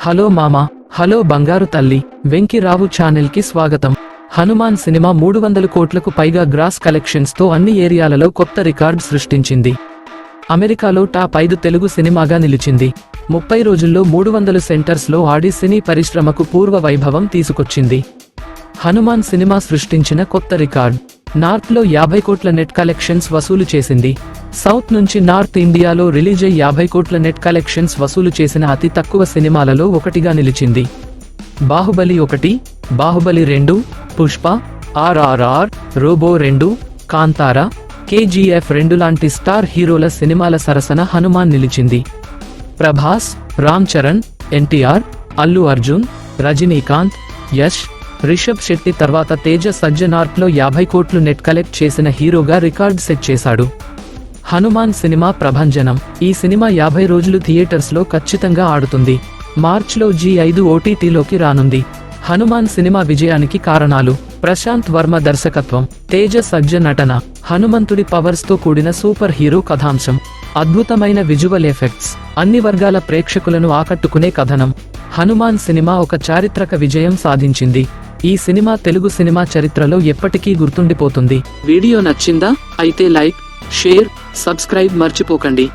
Hello మామ hello బంగారు తల్లి వెంకిరావు ఛానెల్కి స్వాగతం. హనుమాన్ సినిమా మూడు వందల కోట్లకు పైగా గ్రాస్ కలెక్షన్స్తో అన్ని ఏరియాలలో కొత్త రికార్డ్ సృష్టించింది. అమెరికాలో టాప్ ఐదు తెలుగు సినిమాగా నిలిచింది. ముప్పై రోజుల్లో మూడు వందల సెంటర్స్లో ఆడి సినీ పరిశ్రమకు పూర్వ వైభవం తీసుకొచ్చింది. హనుమాన్ సినిమా సృష్టించిన కొత్త రికార్డ్. నార్త్లో యాభై కోట్ల నెట్ కలెక్షన్స్ వసూలు చేసింది. సౌత్ నుంచి నార్త్ ఇండియాలో రిలీజ్ అయ్యి యాభై కోట్ల నెట్ కలెక్షన్స్ వసూలు చేసిన అతి తక్కువ సినిమాలలో ఒకటిగా నిలిచింది. బాహుబలి ఒకటి బాహుబలి రెండు పుష్ప ఆర్ఆర్ఆర్ రోబో రెండు కాంతారా కేజీఎఫ్ రెండు లాంటి స్టార్ హీరోల సినిమాల సరసన హనుమాన్ నిలిచింది. ప్రభాస్ రామ్ చరణ్ ఎన్టీఆర్ అల్లు అర్జున్ రజనీకాంత్ యష్ రిషబ్ శెట్టి తర్వాత తేజ సజ్జనార్త్లో యాభై కోట్లు నెట్ కలెక్ట్ చేసిన హీరోగా రికార్డ్ సెట్ చేశాడు. హనుమాన్ సినిమా ప్రభంజనం. ఈ సినిమా యాభై రోజులు థియేటర్స్లో ఖచ్చితంగా ఆడుతుంది. మార్చ్లో జీ ఐదు ఓటీటీలోకి రానుంది. హనుమాన్ సినిమా విజయానికి కారణాలు. ప్రశాంత్ వర్మ దర్శకత్వం. తేజ సజ్జ నటన. హనుమంతుడి పవర్స్తో కూడిన సూపర్ హీరో కథాంశం. అద్భుతమైన విజువల్ ఎఫెక్ట్స్. అన్ని వర్గాల ప్రేక్షకులను ఆకట్టుకునే కథనం. హనుమాన్ సినిమా ఒక చారిత్రక విజయం సాధించింది. ఈ సినిమా తెలుగు సినిమా చరిత్రలో ఎప్పటికీ గుర్తుండిపోతుంది. వీడియో నచ్చిందా? అయితే లైక్ షేర్ సబ్స్క్రైబ్ మర్చిపోకండి.